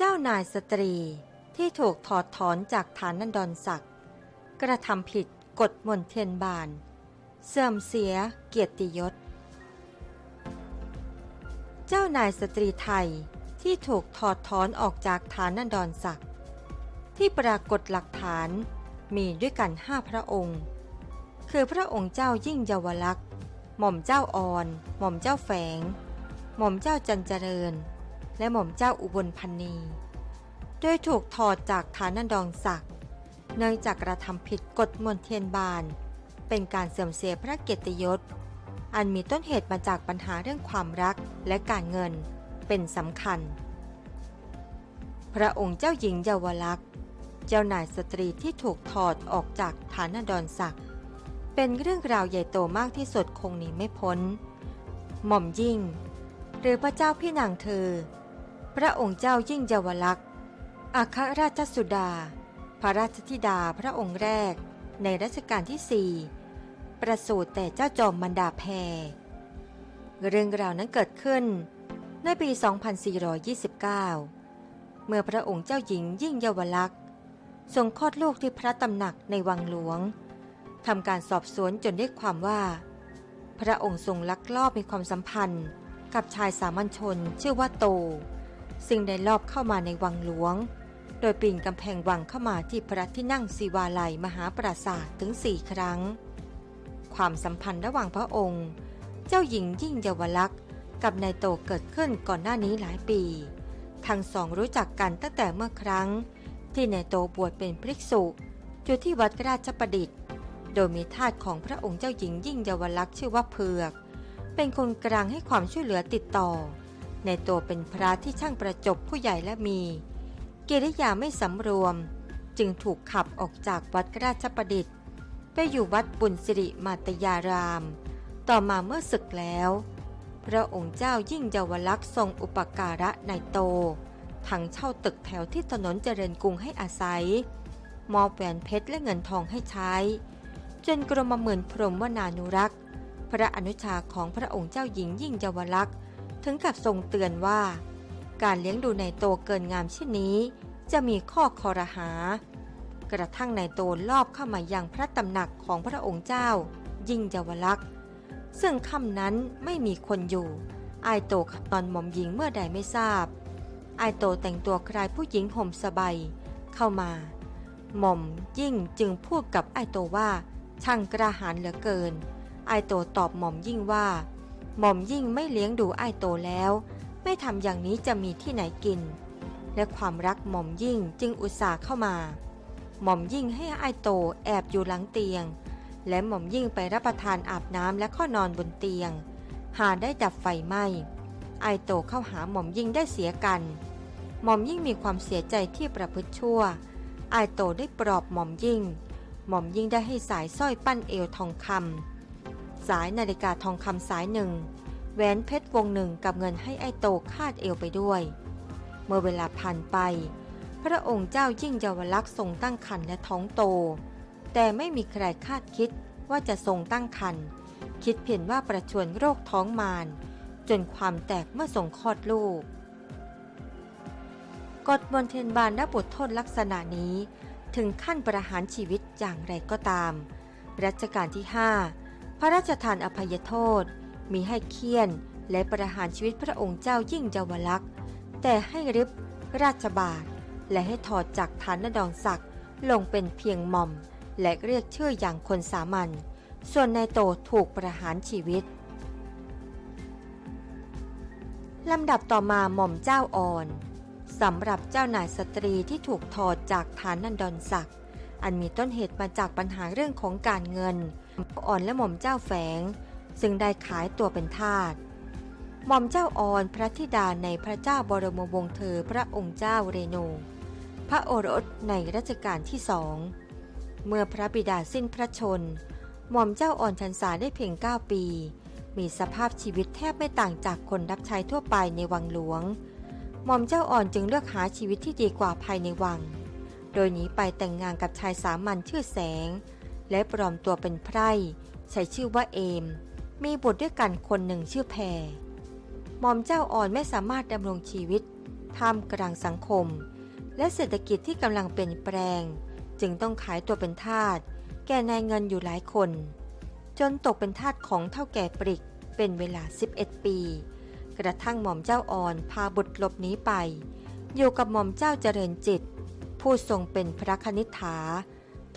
เจ้านายสตรีที่ถูกถอดถอนจากฐานันดรศักดิ์กระทำผิดกฎมนเทียนบาน เสื่อมเสียเกียรติยศ เจ้านายสตรีไทยที่ถูกถอดถอนออกจากฐานันดรศักดิ์ที่ปรากฏหลักฐานมีด้วยกันห้าพระองค์ คือพระองค์เจ้ายิ่งเยาวลักษณ์หม่อมเจ้าอ่อน หม่อมเจ้าแฝง หม่อมเจ้าจันเจริญ และหม่อมเจ้าอุบลพันนีโดยถูกถอดจากฐานันดรศักดิ์เนื่องจากกระทำผิดกฎมนเทียนบาน เป็นการเสื่อมเสียพระเกียรติยศ อันมีต้นเหตุมาจากปัญหาเรื่องความรักและการเงินเป็นสำคัญ พระองค์เจ้าหญิงเยาวลักษณ์ เจ้านายสตรีที่ถูกถอดออกจากฐานันดรศักดิ์เป็นเรื่องราวใหญ่โตมากที่สุดคงหนีไม่พ้น หม่อมยิ่ง หรือพระเจ้าพี่นางเธอ พระองค์เจ้ายิ่งเยาวลักษณ์อัครราชสุดา พระราชธิดาพระองค์แรก ในรัชกาลที่สี่ประสูติแต่เจ้าจอมมันดาแพรเรื่องราวนั้นเกิดขึ้น ในปี 2429 เมื่อพระองค์เจ้าหญิงยิ่งเยาวลักษณ์ทรงคลอดลูกที่พระตำหนักในวังหลวงทำการสอบสวนจนได้ความว่า พระองค์ทรงลักลอบมีความสัมพันธ์ กับชายสามัญชนชื่อว่าโต ซึ่งได้ลอบเข้ามาในวังหลวง โดยปีนกำแพงวังเข้ามาที่พระที่นั่งสีวาลัยมหาปราสาทถึงสี่ครั้ง ความสัมพันธ์ระหว่างพระองค์ เจ้าหญิงยิ่งเยาวลักษณ์กับนายโตเกิดขึ้นก่อนหน้านี้หลายปี ทั้งสองรู้จักกันตั้งแต่เมื่อครั้ง ที่นายโตบวชเป็นพริกษุอยู่ที่วัดราชประดิษฐ์ โดยมีทาสของพระองค์เจ้าหญิงยิ่งเยาวลักษณ์ชื่อว่าเผือก เป็นคนกลางให้ความช่วยเหลือติดต่อ ในโตเป็นพระที่ช่างประจบผู้ใหญ่และมี กิริยาไม่สำรวม จึงถูกขับออกจากวัดราชประดิษฐ์ ไปอยู่วัดบุญสิริมาตยาราม ต่อมาเมื่อศึกแล้ว พระองค์เจ้ายิ่งเยาวลักษณ์ทรงอุปการะในโต ทั้งเช่าตึกแถวที่ถนนเจริญกรุงให้อาศัย มอบแหวนเพชรและเงินทองให้ใช้ จนกรมหมื่นพรหมวนานุรักษ์ พระอนุชาของพระองค์เจ้าหญิงยิ่งเยาวลักษณ์ ถึงกับทรงเตือนว่า การเลี้ยงดูในโตเกินงามเช่นนี้ จะมีข้อคอรหา กระทั่งในโตลอบเข้ามายังพระตำหนักของพระองค์เจ้า ยิ่งเยาวลักษณ์ซึ่งค่ำนั้นไม่มีคนอยู่ไอายโตขับนอนหม่อมหญิงเมื่อใดไม่ทราบไอายโตแต่งตัวคล้ายผู้หญิงห่มสบายเข้ามาหม่อมยิ่งจึงพูดกับไอายโตว่าช่างกระหารเหลือเกิน ไอายโตตอบหม่อมยิ่งว่า หม่อมยิ่งไม่เลี้ยงดูไอายโตแล้ว ไม่ทำอย่างนี้จะมีที่ไหนกิน และความรักหม่อมยิ่งจึงอุตส่าห์เข้ามา หม่อมยิ่งให้ไอายโตแอบอยู่หลังเตียง และหม่อมยิ่งไปรับประทานอาบน้ำและข้อนอนบนเตียง หาได้ดับไฟไหม้ไอโตเข้าหาหม่อมยิ่งได้เสียกัน หม่อมยิ่งมีความเสียใจที่ประพฤติชั่ว ไอโตได้ปลอบหม่อมยิ่ง หม่อมยิ่งได้ให้สายสร้อยปั้นเอวทองคำ สายนาฬิกาทองคำสายหนึ่งแหวนเพชรวงหนึ่งกับเงินให้ไอโตคาดเอวไปด้วย เมื่อเวลาผ่านไป พระองค์เจ้ายิ่งเยาวลักษณ์ทรงตั้งครรภ์และท้องโต แต่ไม่มีใครคาดคิดว่าจะทรงตั้งครรภ์คิดเพียงว่าประชวรโรคท้องมารจนความแตกเมื่อทรงคลอดลูกกฎบนเทนบานและบทโทษลักษณะนี้ ถึงขั้นประหารชีวิตอย่างไรก็ตาม รัชกาลที่ 5 พระราชทานอภัยโทษ มีให้เคี่ยนและประหารชีวิตพระองค์เจ้ายิ่งเยาวลักษณ์แต่ให้ริบราชบาทและให้ถอดจากฐานดองศักดิ์ลงเป็นเพียงหม่อม และเรียกชื่ออย่างคนสามัญส่วนนายโตถูกประหารชีวิตลำดับต่อมาหม่อมเจ้าอ่อนสำหรับเจ้านายสตรีที่ถูกถอดจากฐานนันดรศักดิ์อันมีต้นเหตุมาจากปัญหาเรื่องของการเงิน อ่อนและหม่อมเจ้าแฝง ซึ่งได้ขายตัวเป็นทาสหม่อมเจ้าอ่อนพระธิดาในพระเจ้าบรมวงศ์เธอพระองค์เจ้าเรโน พระโอรสในรัชกาลที่สองเมื่อพระบิดาสิ้นพระชน หม่อมเจ้าอ่อนชันษาได้เพียง 9 ปี มีสภาพชีวิตแทบไม่ต่างจากคนรับใช้ทั่วไปในวังหลวง หม่อมเจ้าอ่อนจึงเลือกหาชีวิตที่ดีกว่าภายในวัง โดยหนีไปแต่งงานกับชายสามัญชื่อแสง และปลอมตัวเป็นไพร่ใช้ชื่อว่าเอม มีบุตรด้วยกันคนหนึ่งชื่อแพรหม่อมเจ้าอ่อนไม่สามารถดำรงชีวิตท่ามกลางสังคม และเศรษฐกิจที่กำลังเปลี่ยนแปลง จึงต้องขายตัวเป็นทาสแก่นายเงินอยู่หลายคน จนตกเป็นทาสของเท่าแก่ปริกเป็นเวลา 11 ปี กระทั่งหม่อมเจ้าอ่อนพาบุตรหลบหนีไป อยู่กับหม่อมเจ้าเจริญจิต ผู้ทรงเป็นพระคณิษฐา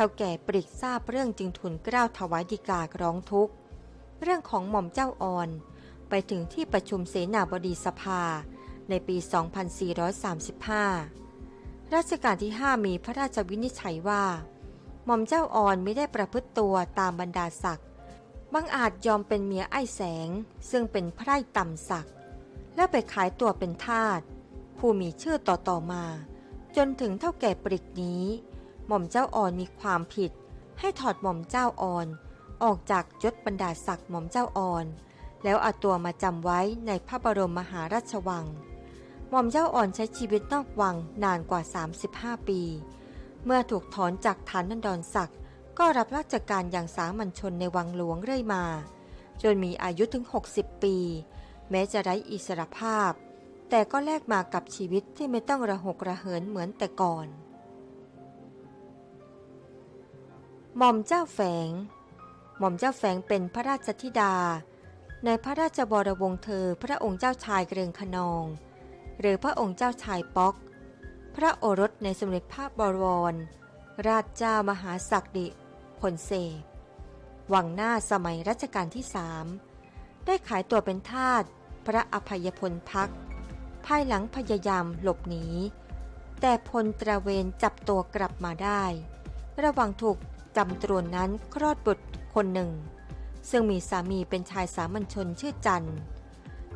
ท่าแก่ปริกทราบเรื่องจึงทูลเกล้าถวายดีการ้องทุกข์ เรื่องของหม่อมเจ้าอ่อน ไปถึงที่ประชุมเสนาบดีสภาในปี 2435รัชกาลที่ 5 มีพระราชวินิจฉัยว่า หม่อมเจ้าอ่อนไม่ได้ประพฤติตัวตามบรรดาศักดิ์บังอาจยอมเป็นเมียไอ้แสง ซึ่งเป็นไพร่ต่ำศักดิ์และไปขายตัวเป็นทาสผู้มีชื่อต่อๆมา จนถึงเท่าแก่ปริกนี้ หม่อมเจ้าอ่อนมีความผิด ให้ถอดหม่อมเจ้าอ่อน ออกจากยศบรรดาศักดิ์หม่อมเจ้าอ่อน แล้วเอาตัวมาจำไว้ในพระบรมมหาราชวัง หม่อมเจ้าอ่อนใช้ชีวิตนอกวังนานกว่า 35 ปี เมื่อถูกถอนจากฐานนันดรศักดิ์ก็รับราชการอย่างสามัญชนในวังหลวงเรื่อยมา จนมีอายุถึง 60 ปี แม้จะไร้อิสรภาพ แต่ก็แลกมากับชีวิตที่ไม่ต้องระหกระเหินเหมือนแต่ก่อน หม่อมเจ้าแฝง หม่อมเจ้าแฝงเป็นพระราชธิดา ในพระราชบรวงเธอพระองค์เจ้าชายเกรงขนอง หรือพระองค์เจ้าชายป๊อก พระโอรสในสมเด็จพระบวรราชเจ้ามหาศักดิพลเสพวังหน้าสมัยรัชกาลที่สามได้ขายตัวเป็นทาสพระอภัยพลพัก ภายหลังพยายามหลบหนีแต่พลตระเวนจับตัวกลับมาได้ ระหว่างถูก จำตรวนนั้นคลอดบุตรคนหนึ่ง ซึ่งมีสามีเป็นชายสามัญชนชื่อจัน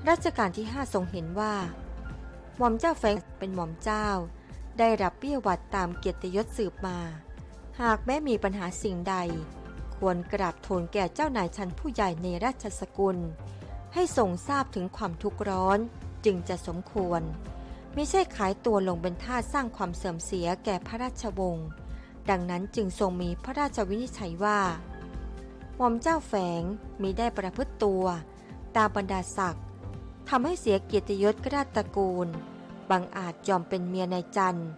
รัชกาลที่ห้าทรงเห็นว่า หม่อมเจ้าแฟงเป็นหม่อมเจ้า ได้รับเบี้ยวัดตามเกียรติยศสืบมา หากแม้มีปัญหาสิ่งใด ควรกราบทูลแก่เจ้านายชั้นผู้ใหญ่ในราชสกุล ให้ทรงทราบถึงความทุกข์ร้อนจึงจะสมควร ไม่ใช่ขายตัวลงเป็นท่าสสร้างความเสื่อมเสียแก่พระราชวงศ์ ดังนั้นจึงทรงมีพระราชวินิจฉัยว่า หม่อมเจ้าแฝงมีได้ประพฤติตัว ตามบรรดาศักดิ์ทำให้เสียเกียรติยศกราชตระกูล บางอาจยอมเป็นเมียนายจันทร์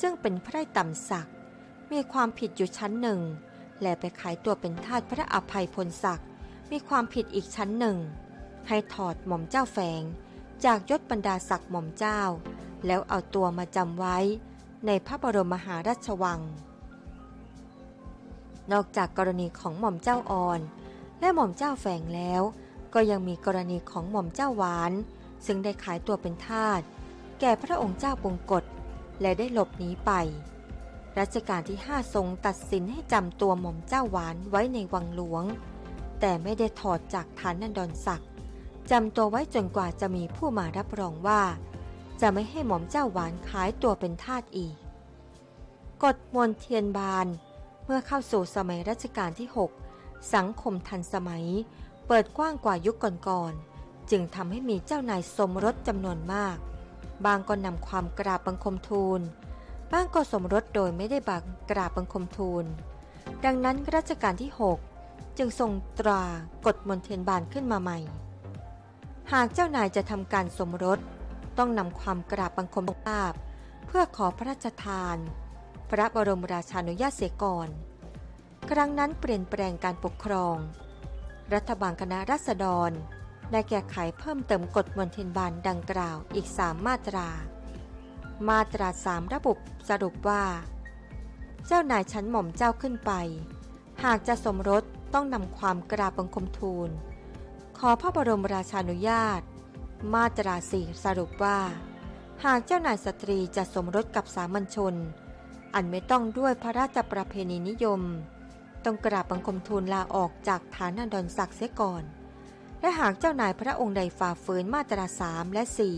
ซึ่งเป็นไพร่ต่ำศักดิ์มีความผิดอยู่ชั้นหนึ่ง และไปขายตัวเป็นทาสพระอภัยพลศักดิ์มีความผิดอีกชั้นหนึ่ง ให้ถอดหม่อมเจ้าแฝง จากยศบรรดาศักดิ์หม่อมเจ้า แล้วเอาตัวมาจำไว้ในพระบรมมหาราชวัง นอกจากกรณีของหม่อมเจ้าอ่อน และหม่อมเจ้าแฝงแล้ว ก็ยังมีกรณีของหม่อมเจ้าหวาน ซึ่งได้ขายตัวเป็นทาสแก่พระองค์เจ้าปงกฎและได้หลบหนีไป รัชกาลที่ห้าทรงตัดสินให้จำตัวหม่อมเจ้าหวานไว้ในวังหลวง แต่ไม่ได้ถอดจากฐานนันดรศักดิ์จำตัวไว้จนกว่าจะมีผู้มารับรองว่า จะไม่ให้หม่อมเจ้าหวานขายตัวเป็นทาสอีก กฎมนเทียนบาน เมื่อเข้าสู่สมัยรัชกาลที่ 6 สังคมทันสมัย เปิดกว้างกว่ายุคก่อนๆ จึงทำให้มีเจ้านายสมรสจำนวนมาก บางก็นำความกราบบังคมทูล บางก็สมรสโดยไม่ได้บังกราบบังคมทูล ดังนั้นรัชกาลที่ 6 จึงทรงตรากฎมนเทียนบานขึ้นมาใหม่ หากเจ้านายจะทำการสมรส ต้องนำความกราบบังคมทราบเพื่อขอพระราชทาน พระบรมราชานุญาตเสียก่อน ครั้งนั้นเปลี่ยนแปลงการปกครอง รัฐบาลคณะรัษฎร ได้แก้ไขเพิ่มเติมกฎมนเทียนบานดังกล่าวอีก3มาตรา มาตราสามระบุสรุปว่า เจ้านายชั้นหม่อมเจ้าขึ้นไป หากจะสมรสต้องนำความกราบบังคมทูล ขอพระบรมราชานุญาต มาตราสี่สรุปว่า หากเจ้านายสตรีจะสมรสกับสามัญชน อันไม่ต้องด้วยพระราชประเพณีนิยม ต้องกราบบังคมทูลลาออกจากฐานันดรศักดิ์เสียก่อน และหากเจ้านายพระองค์ใดฝ่าฝืนมาตราสามและสี่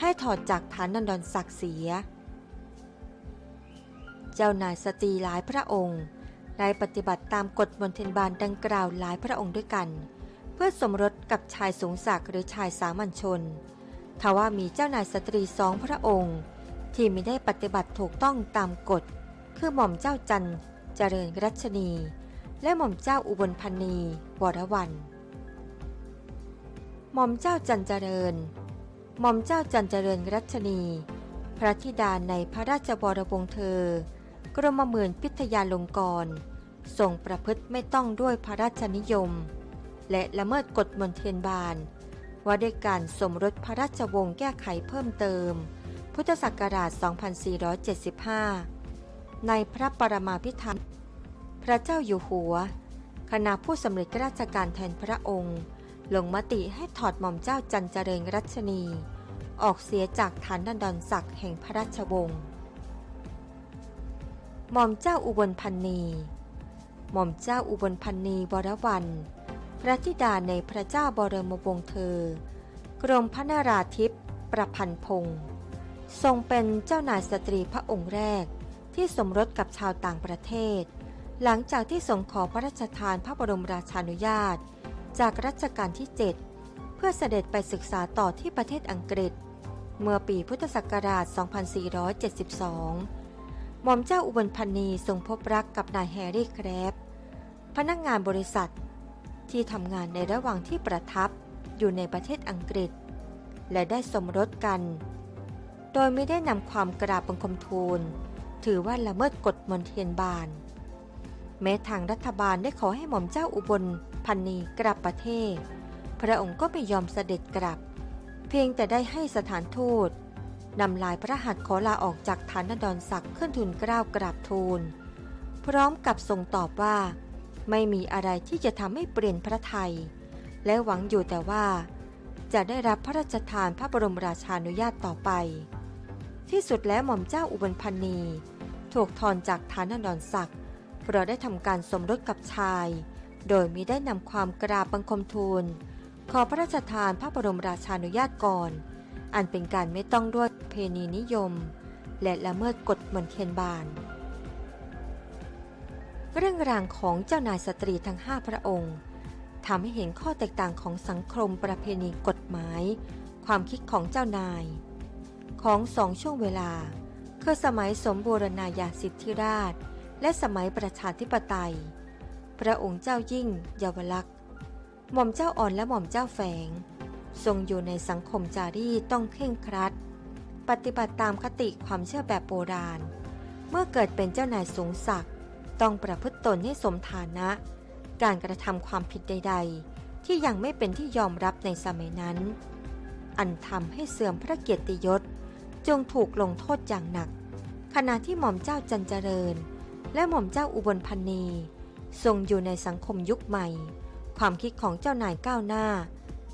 ให้ถอดจากฐานันดรศักดิ์เสีย เจ้านายสตรีหลายพระองค์ได้ปฏิบัติตามกฎมนเทนบานดังกล่าวหลายพระองค์ด้วยกัน เพื่อสมรสกับชายสูงศักดิ์หรือชายสามัญชนทว่ามีเจ้านายสตรีสองพระองค์ ที่ไม่ได้ปฏิบัติถูกต้องตามกฎ คือหม่อมเจ้าจันทร์เจริญรัชนี และหม่อมเจ้าอุบลพันนีวรวันหม่อมเจ้าจันเจริญ หม่อมเจ้าจันเจริญรัชนี พระธิดาในพระราชบรวงเธอกรมหมื่นพิทยาลงกรณ์ทรงประพฤติไม่ต้องด้วยพระราชนิยม และละเมิดกฎมนเทียนบานว่าด้วยการสมรสพระราชวงศ์แก้ไขเพิ่มเติม พุทธศักราช 2475 ในพระปรมาภิธรรมพระเจ้าอยู่หัว คณะผู้สำเร็จราชการแทนพระองค์ ลงมติให้ถอดหม่อมเจ้าจันเจริญรัชนี ออกเสียจากฐานดันดอนศักดิ์แห่งพระราชวงศ์ หม่อมเจ้าอุบลพันนี หม่อมเจ้าอุบลพันนีวรวันพระธิดาในพระเจ้าบรมวงศ์เธอ กรมพระนราธิปประพันธ์พงศ์ ทรงเป็นเจ้านายสตรีพระองค์แรก ที่สมรสกับชาวต่างประเทศ หลังจากที่ทรงขอพระราชทานพระบรมราชานุญาต จากรัชกาลที่ 7 เพื่อเสด็จไปศึกษาต่อที่ประเทศอังกฤษ เมื่อปีพุทธศักราช 2472 หม่อมเจ้าอุบลพันนีทรงพบรักกับนายแฮร์รี่แครบพนักงานบริษัท ที่ทำงานในระหว่างที่ประทับอยู่ในประเทศอังกฤษ และได้สมรสกัน โดยไม่ได้นำความกราบบังคมทูล ถือว่าละเมิดกฎมนเทียนบาน แม้ทางรัฐบาลได้ขอให้หม่อมเจ้าอุบลพันนีกลับประเทศ พระองค์ก็ไม่ยอมเสด็จกลับ เพียงแต่ได้ให้สถานทูตนำลายพระหัตถ์ขอลาออกจากฐานดอนศักดิ์ขึ้นทุนเกล้าวกราบทูล พร้อมกับทรงตอบว่า ไม่มีอะไรที่จะทำให้เปลี่ยนพระไทย และหวังอยู่แต่ว่า จะได้รับพระราชทานพระบรมราชานุญาตต่อไป ที่สุดแล้วหม่อมเจ้าอุบลพันนีถูกถอนจากฐานดอนศักดิ์เพราะได้ทำการสมรสกับชาย โดยมิได้นำความกราบบังคมทูล ขอพระราชทานพระบรมราชานุญาตก่อน อันเป็นการไม่ต้องด้วยเพณีนิยม และละเมิดกฎเหมือนเทียนบาน เรื่องราวของเจ้านายสตรีทั้งห้าพระองค์ทำให้เห็นข้อแตกต่างของสังคมประเพณีกฎหมาย ความคิดของเจ้านาย ของสองช่วงเวลา คือสมัยสมบูรณาญาสิทธิราช และสมัยประชาธิปไตย พระองค์เจ้ายิ่งเยาวลักษณ์หม่อมเจ้าอ่อนและหม่อมเจ้าแฝง ทรงอยู่ในสังคมจารีตต้องเคร่งครัด ปฏิบัติตามคติความเชื่อแบบโบราณ เมื่อเกิดเป็นเจ้านายสูงศักดิ์ต้องประพฤติตนให้สมฐานะ การกระทำความผิดใด ๆ ที่ยังไม่เป็นที่ยอมรับในสมัยนั้น อันทำให้เสื่อมพระเกียรติยศ จงถูกลงโทษอย่างหนัก ขณะที่หม่อมเจ้าจันเจริญ และหม่อมเจ้าอุบลพันนีทรงอยู่ในสังคมยุคใหม่ ความคิดของเจ้านายก้าวหน้า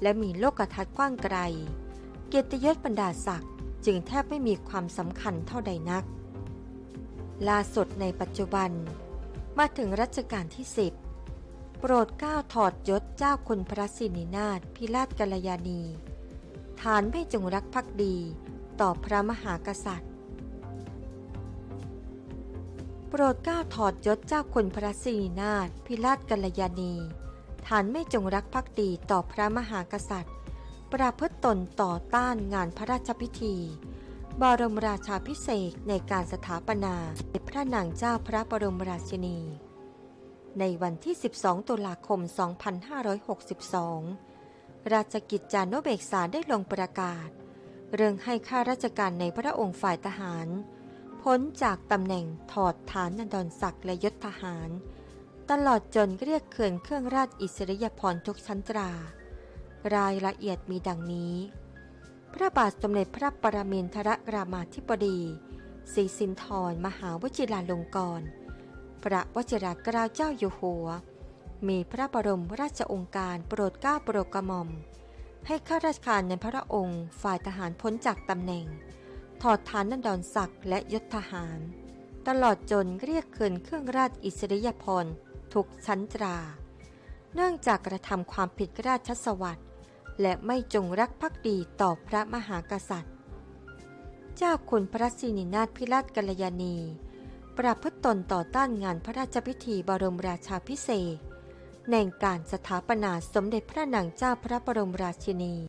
และมีโลกทัศน์กว้างไกล เกียรติยศบรรดาศักดิ์จึงแทบไม่มีความสำคัญเท่าใดนักล่าสุดในปัจจุบัน มาถึงรัชกาลที่ 10 โปรดเกล้าถอดยศเจ้าคุณพระสินินาถพิราชกัลยาณี ฐานไม่จงรักภักดี ต่อพระมหากษัตริย์ โปรดเกล้าถอดยศเจ้าคุณพระสินินาถพิราชกัลยาณี ฐานไม่จงรักภักดีต่อพระมหากษัตริย์ ประพฤติตนต่อต้านงานพระราชพิธี บรมราชาพิเศษในการสถาปนาพระนางเจ้าพระบรมราชินี ในวันที่ 12 ตุลาคม 2562 ราชกิจจานุเบกษาได้ลงประกาศ เรื่องให้ข้าราชการในพระองค์ฝ่ายทหาร พ้นจากตำแหน่งถอดฐานนันดรศักดิ์และยศทหาร ตลอดจนเรียกเขื่อนเครื่องราชอิสริยาภรณ์ทุกชั้นตรา รายละเอียดมีดังนี้ พระบาทสมเด็จพระปรมินทรรามาธิบดีศรีสินธรมหาวชิราลงกรณ์พระวชิรเกล้าเจ้าอยู่หัว มีพระบรมราชองค์การโปรดเกล้าโปรดกระหม่อม ให้ข้าราชการในพระองค์ฝ่ายทหารพ้นจากตำแหน่ง ถอดฐานนันดรศักดิ์และยศทหาร ตลอดจนเรียกคืนเครื่องราชอิสริยาภรณ์ทุกชั้นตรา เนื่องจากกระทำความผิดราชสวัสดิ์และไม่จงรักภักดีต่อพระมหากษัตริย์ เจ้าคุณพระสินินาถพิราชกัลยาณี ประพฤตตนต่อต้านงานพระราชพิธีบรมราชาพิเศษ ในการสถาปนาสมเด็จพระนางเจ้าพระบรมราชินี